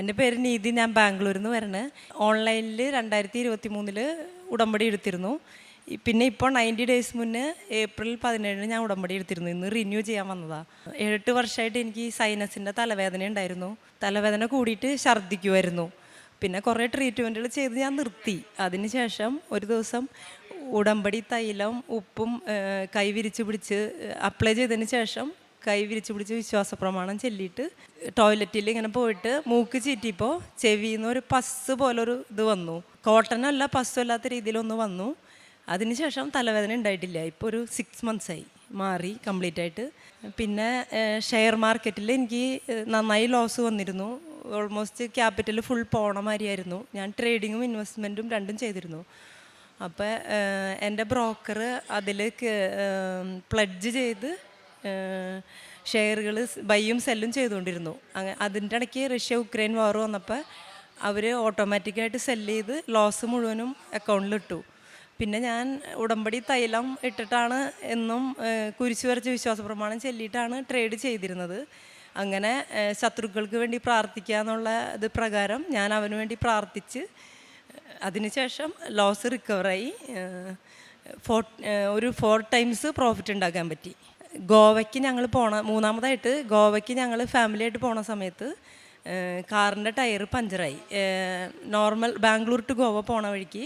എന്റെ പേര് നീതി ഞാൻ ബാംഗ്ലൂരിൽ നിന്ന് വരണേ ഓൺലൈനിൽ രണ്ടായിരത്തി ഇരുപത്തി മൂന്നിൽ ഉടമ്പടി എടുത്തിരുന്നു. പിന്നെ ഇപ്പോൾ നയന്റി ഡേയ്സ് മുന്നേ ഏപ്രിൽ പതിനേഴിന് ഞാൻ ഉടമ്പടി എടുത്തിരുന്നു. ഇന്ന് റിന്യൂ ചെയ്യാൻ വന്നതാണ് ഏഴെട്ട് വർഷമായിട്ട് എനിക്ക് സൈനസിന്റെ തലവേദന ഉണ്ടായിരുന്നു. തലവേദന കൂടിയിട്ട് ഛർദ്ദിക്കുമായിരുന്നു പിന്നെ കുറേ ട്രീറ്റ്മെന്റുകൾ ചെയ്ത് ഞാൻ നിർത്തി. അതിനുശേഷം ഒരു ദിവസം ഉടമ്പടി തൈലം ഉപ്പും കൈ വിരിച്ച് പിടിച്ച് അപ്ലൈ ചെയ്തതിന് ശേഷം കൈ വിരിച്ചു പിടിച്ച് വിശ്വാസ പ്രമാണം ചെല്ലിയിട്ട് ടോയ്ലറ്റിൽ ഇങ്ങനെ പോയിട്ട് മൂക്ക് ചീറ്റിയപ്പോൾ ചെവിയിൽ നിന്ന് ഒരു പസ് പോലൊരു ഇത് വന്നു. കോട്ടനല്ല പസ്സും അല്ലാത്ത രീതിയിലൊന്ന് വന്നു. അതിനുശേഷം തലവേദന ഉണ്ടായിട്ടില്ല. ഇപ്പോൾ ഒരു സിക്സ് മന്ത്സ് ആയി. മാറി കംപ്ലീറ്റ് ആയിട്ട്. പിന്നെ ഷെയർ മാർക്കറ്റിൽ എനിക്ക് നന്നായി ലോസ് വന്നിരുന്നു. ഓൾമോസ്റ്റ് ക്യാപിറ്റൽ ഫുൾ പോണ മാതിരിയായിരുന്നു ഞാൻ ട്രേഡിങ്ങും ഇൻവെസ്റ്റ്മെന്റും രണ്ടും ചെയ്തിരുന്നു. അപ്പോൾ എന്റെ ബ്രോക്കർ അതിലേക്ക് പ്ലഡ്ജ് ചെയ്ത് ഷെയറുകൾ ബൈയും സെല്ലും ചെയ്തുകൊണ്ടിരുന്നു. അങ്ങ അതിന്റെ ഇടയ്ക്ക് റഷ്യ ഉക്രൈൻ വാർ വന്നപ്പോൾ അവർ ഓട്ടോമാറ്റിക്കായിട്ട് സെല്ല് ചെയ്ത് ലോസ് മുഴുവനും അക്കൗണ്ടിലിട്ടു. പിന്നെ ഞാൻ ഉടമ്പടി തൈലം ഇട്ടിട്ടാണ് എന്നും കുരിശു വരച്ച വിശ്വാസ പ്രമാണം ചൊല്ലിയിട്ടാണ് ട്രേഡ് ചെയ്തിരുന്നത്. അങ്ങനെ ശത്രുക്കൾക്ക് വേണ്ടി പ്രാർത്ഥിക്കുക എന്നുള്ള ഇത് പ്രകാരം ഞാൻ അവന് വേണ്ടി പ്രാർത്ഥിച്ച് അതിനുശേഷം ലോസ് റിക്കവറായി ഫോർ ഒരു ഫോർ ടൈംസ് പ്രോഫിറ്റ് ഉണ്ടാക്കാൻ പറ്റി. ഗോവയ്ക്ക് ഞങ്ങൾ പോണ മൂന്നാമതായിട്ട് ഗോവയ്ക്ക് ഞങ്ങൾ ഫാമിലിയായിട്ട് പോണ സമയത്ത് കാറിന്റെ ടയർ പഞ്ചറായി. നോർമൽ ബാംഗ്ലൂർ ടു ഗോവ പോണ വഴിക്ക്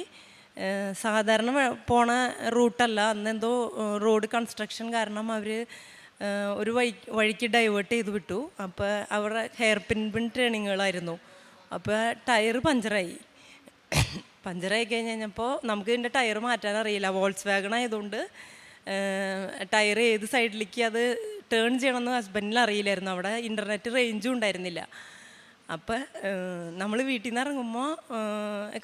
സാധാരണ പോണ റൂട്ടല്ല അന്ന് എന്തോ റോഡ് കൺസ്ട്രക്ഷൻ കാരണം അവർ ഒരു വഴി വഴിക്ക് ഡൈവേർട്ട് ചെയ്ത് വിട്ടു. അപ്പോൾ അവരുടെ ഹെയർ പിൻ പിൻ ട്രെയിനിങ്ങുകളായിരുന്നു അപ്പോൾ ടയർ പഞ്ചറായി. പഞ്ചറായി കഴിഞ്ഞ് കഴിഞ്ഞപ്പോൾ നമുക്ക് ഇതിന്റെ ടയർ മാറ്റാൻ അറിയില്ല വോൾസ് വാഗൺ ആയതുകൊണ്ട് ടയർ ഏത് സൈഡിലേക്ക് അത് ടേൺ ചെയ്യണമെന്ന് ഹസ്ബൻഡിന് അറിയില്ലായിരുന്നു. അവിടെ ഇന്റർനെറ്റ് റേഞ്ചും ഉണ്ടായിരുന്നില്ല. അപ്പം നമ്മൾ വീട്ടിൽ നിന്ന് ഇറങ്ങുമ്പോൾ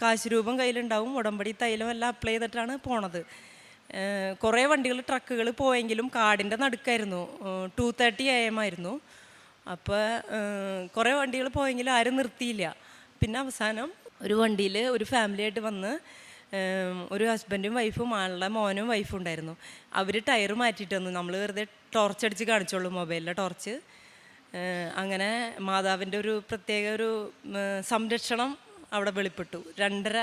കാശ് രൂപം കയ്യിലുണ്ടാവും. ഉടമ്പടി തൈലം എല്ലാം അപ്ലൈ ചെയ്തിട്ടാണ് പോണത്. കുറേ വണ്ടികൾ ട്രക്കുകൾ പോയെങ്കിലും കാടിന്റെ നടുക്കായിരുന്നു. ടു തേർട്ടി എ എം ആയിരുന്നു. അപ്പോൾ കുറേ വണ്ടികൾ പോയെങ്കിലും ആരും നിർത്തിയില്ല. പിന്നെ അവസാനം ഒരു വണ്ടിയിൽ ഒരു ഫാമിലിയായിട്ട് വന്ന് ഒരു ഹസ്ബൻഡും വൈഫും ആളുടെ മോനും വൈഫും ഉണ്ടായിരുന്നു. അവർ ടയർ മാറ്റിയിട്ട് വന്നു. നമ്മൾ വെറുതെ ടോർച്ച് അടിച്ച് കാണിച്ചോളൂ മൊബൈലിലെ ടോർച്ച് അങ്ങനെ മാതാവിന്റെ ഒരു പ്രത്യേക ഒരു സംരക്ഷണം അവിടെ വെളിപ്പെട്ടു. രണ്ടര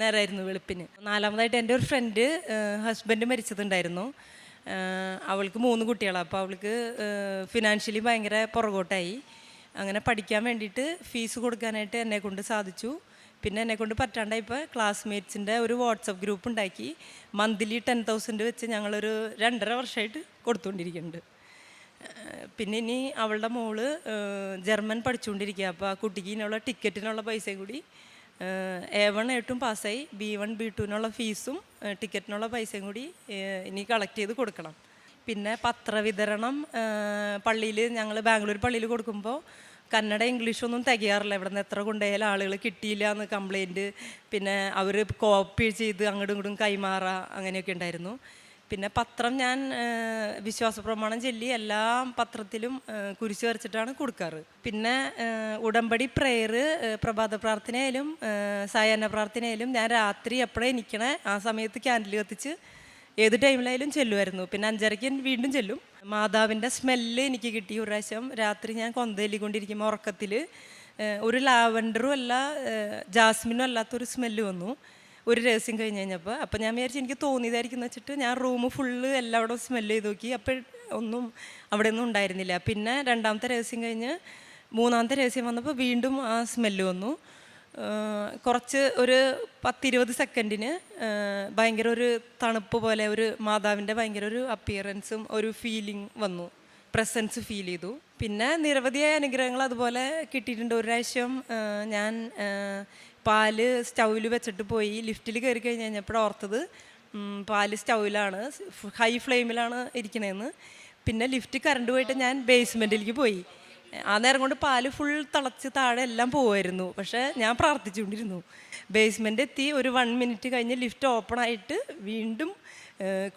നേരമായിരുന്നു വെളുപ്പിന്. നാലാമതായിട്ട് എന്റെ ഒരു ഫ്രണ്ട് ഹസ്ബൻഡ് മരിച്ചതുണ്ടായിരുന്നു. അവൾക്ക് മൂന്ന് കുട്ടികളാണ് അപ്പോൾ അവൾക്ക് ഫിനാൻഷ്യലി ഭയങ്കര പുറകോട്ടായി. അങ്ങനെ പഠിക്കാൻ വേണ്ടിയിട്ട് ഫീസ് കൊടുക്കാനായിട്ട് എന്നെ കൊണ്ട് സാധിച്ചു. പിന്നെ എന്നെ കൊണ്ട് പറ്റാണ്ടായപ്പോൾ ക്ലാസ്മേറ്റ്സിന്റെ ഒരു വാട്സപ്പ് ഗ്രൂപ്പ് ഉണ്ടാക്കി. മന്ത്ലി ടെൻ തൗസൻഡ് വെച്ച് ഞങ്ങളൊരു രണ്ടര വർഷമായിട്ട് കൊടുത്തുകൊണ്ടിരിക്കുന്നുണ്ട് പിന്നെ ഇനി അവളുടെ മോൾ ജർമ്മൻ പഠിച്ചുകൊണ്ടിരിക്കുക അപ്പോൾ ആ കുട്ടിക്ക് ഇതിനുള്ള ടിക്കറ്റിനുള്ള പൈസയും കൂടി എ വൺ എട്ടും പാസ്സായി. ബി വൺ ബി ടുവിനുള്ള ഫീസും ടിക്കറ്റിനുള്ള പൈസയും കൂടി ഇനി കളക്ട് ചെയ്ത് കൊടുക്കണം. പിന്നെ പത്രവിതരണം പള്ളിയിൽ ഞങ്ങൾ ബാംഗ്ലൂർ പള്ളിയിൽ കൊടുക്കുമ്പോൾ കന്നഡ ഇംഗ്ലീഷൊന്നും തികയാറില്ല. ഇവിടെ നിന്ന് എത്ര കൊണ്ടുപോയാലും ആളുകൾ കിട്ടിയില്ല എന്ന് കംപ്ലൈന്റ് പിന്നെ അവർ കോപ്പി ചെയ്ത് അങ്ങോട്ടും ഇങ്ങോട്ടും കൈമാറുക അങ്ങനെയൊക്കെ ഉണ്ടായിരുന്നു. പിന്നെ പത്രം ഞാൻ വിശ്വാസപ്രമാണം വിശ്വാസ പ്രമാണം ചൊല്ലി എല്ലാ പത്രത്തിലും കുരിശ് വരച്ചിട്ടാണ് കൊടുക്കാറ്. പിന്നെ ഉടമ്പടി പ്രെയർ പ്രഭാത പ്രാർത്ഥനയായാലും സായാഹ്ന പ്രാർത്ഥനയായാലും ഞാൻ രാത്രി എപ്പോഴേ നിൽക്കണേ ആ സമയത്ത് ക്യാൻഡിൽ കത്തിച്ച് ഏത് ടൈമിലായാലും ചെല്ലുമായിരുന്നു. പിന്നെ അഞ്ചരയ്ക്ക് വീണ്ടും ചെല്ലും. മാതാവിന്റെ സ്മെല്ല് എനിക്ക് കിട്ടി ഒരു പ്രാവശ്യം. രാത്രി ഞാൻ കൊന്തേലിക്കൊണ്ടിരിക്കുമ്പോൾ ഉറക്കത്തിൽ ഒരു ലാവൻഡറും അല്ല ജാസ്മിനും അല്ലാത്തൊരു സ്മെല്ല് വന്നു. ഒരു രഹസ്യം കഴിഞ്ഞ് കഴിഞ്ഞപ്പോൾ അപ്പം ഞാൻ വിചാരിച്ചു എനിക്ക് തോന്നിയതായിരിക്കും എന്ന് വെച്ചിട്ട് ഞാൻ റൂം ഫുള്ള് എല്ലായിടവും സ്മെല്ല് ചെയ്ത് നോക്കി. അപ്പോൾ ഒന്നും അവിടെ ഒന്നും ഉണ്ടായിരുന്നില്ല. പിന്നെ രണ്ടാമത്തെ രഹസ്യം കഴിഞ്ഞ് മൂന്നാമത്തെ രഹസ്യം വന്നപ്പോൾ വീണ്ടും ആ സ്മെല്ല് വന്നു. കുറച്ച് ഒരു പത്തിരുപത് സെക്കൻഡിന് ഭയങ്കര ഒരു തണുപ്പ് പോലെ ഒരു മാതാവിന്റെ ഭയങ്കര ഒരു അപ്പിയറൻസും ഒരു ഫീലിംഗ് വന്നു. പ്രസൻസ് ഫീൽ ചെയ്തു. പിന്നെ നിരവധിയായ അനുഗ്രഹങ്ങൾ അതുപോലെ കിട്ടിയിട്ടുണ്ട്. ഒരു പ്രാവശ്യം ഞാൻ പാൽ സ്റ്റൗവിൽ വെച്ചിട്ട് പോയി. ലിഫ്റ്റിൽ കയറി കഴിഞ്ഞ് കഴിഞ്ഞപ്പോൾ ഓർത്തത് പാൽ സ്റ്റൗവിലാണ് ഹൈ ഫ്ലെയിമിലാണ് ഇരിക്കണതെന്ന് പിന്നെ ലിഫ്റ്റ് കറണ്ട് പോയിട്ട് ഞാൻ ബേസ്മെന്റിലേക്ക് പോയി. ആ നേരം കൊണ്ട് പാൽ ഫുൾ തിളച്ച് താഴെ എല്ലാം പോവായിരുന്നു. പക്ഷേ ഞാൻ പ്രാർത്ഥിച്ചുകൊണ്ടിരുന്നു. ബേസ്മെന്റ് എത്തി ഒരു വൺ മിനിറ്റ് കഴിഞ്ഞ് ലിഫ്റ്റ് ഓപ്പൺ ആയിട്ട് വീണ്ടും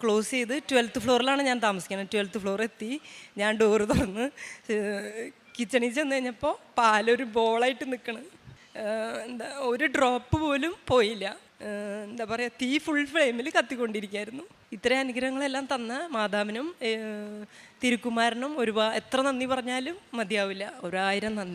ക്ലോസ് ചെയ്ത് ട്വൽത്ത് ഫ്ലോറിലാണ് ഞാൻ താമസിക്കുന്നത്. ട്വൽത്ത് ഫ്ലോർ എത്തി ഞാൻ ഡോറ് തുറന്ന് കിച്ചണിൽ ചെന്ന് കഴിഞ്ഞപ്പോൾ പാലൊരു ബോളായിട്ട് നിൽക്കണം എന്താ ഒരു ഡ്രോപ്പ് പോലും പോയില്ല. എന്താ പറയുക തീ ഫുൾ ഫ്ലെയിമിൽ കത്തിക്കൊണ്ടിരിക്കുകയായിരുന്നു ഇത്രയും അനുഗ്രഹങ്ങളെല്ലാം തന്ന മാതാവിനും തിരുക്കുമാരനും ഒരുപാട് എത്ര നന്ദി പറഞ്ഞാലും മതിയാവില്ല. ഒരായിരം നന്ദി.